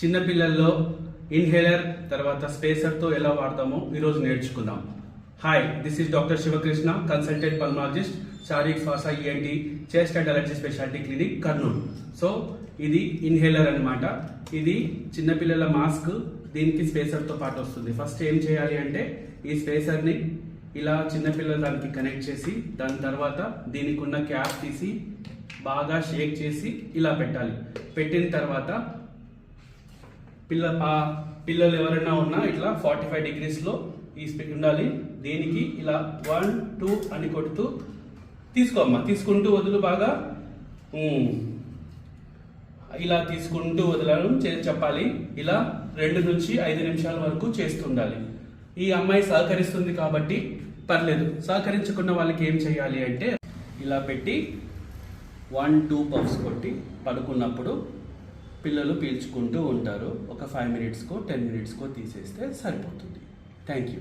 చిన్నపిల్లల్లో ఇన్హేలర్ తర్వాత స్పేసర్తో ఎలా వాడతామో ఈరోజు నేర్చుకుందాం. Hi this is doctor Shivakrishna consultant pulmonologist శారీక్ Shwasa ENT chest and allergy speciality clinic Kurnool so ఇది ఇన్హేలర్ అన్నమాట. ఇది చిన్నపిల్లల మాస్క్ దీనికి స్పేసర్తో పాటు వస్తుంది. ఫస్ట్ ఏం చేయాలి అంటే ఈ స్పేసర్ని ఇలా చిన్నపిల్లల దానికి కనెక్ట్ చేసి దాని తర్వాత దీనికి ఉన్న క్యాప్ తీసి బాగా షేక్ చేసి ఇలా పెట్టాలి. పెట్టిన తర్వాత పిల్ల పిల్లలు ఎవరైనా ఉన్నా ఇట్లా ఫార్టీ ఫైవ్ డిగ్రీస్లో ఈ ఉండాలి. దీనికి? ఇలా వన్ టూ అని కొడుతూ తీసుకోమ్మా తీసుకుంటూ వదులు బాగా. ఇలా తీసుకుంటూ వదలడం చే- చెప్పాలి. ఇలా రెండు నుంచి ఐదు నిమిషాల వరకు చేస్తుండాలి. ఈ అమ్మాయి సహకరిస్తుంది కాబట్టి పర్లేదు. సహకరించుకున్న వాళ్ళకి ఏం చేయాలి అంటే ఇలా పెట్టి వన్ టూ పఫ్స్ కొట్టి పడుకున్నప్పుడు పిల్లలు పీల్చుకుంటూ ఉంటారు. ఒక ఫైవ్ మినిట్స్కో టెన్ మినిట్స్కో తీసేస్తే సరిపోతుంది. Thank you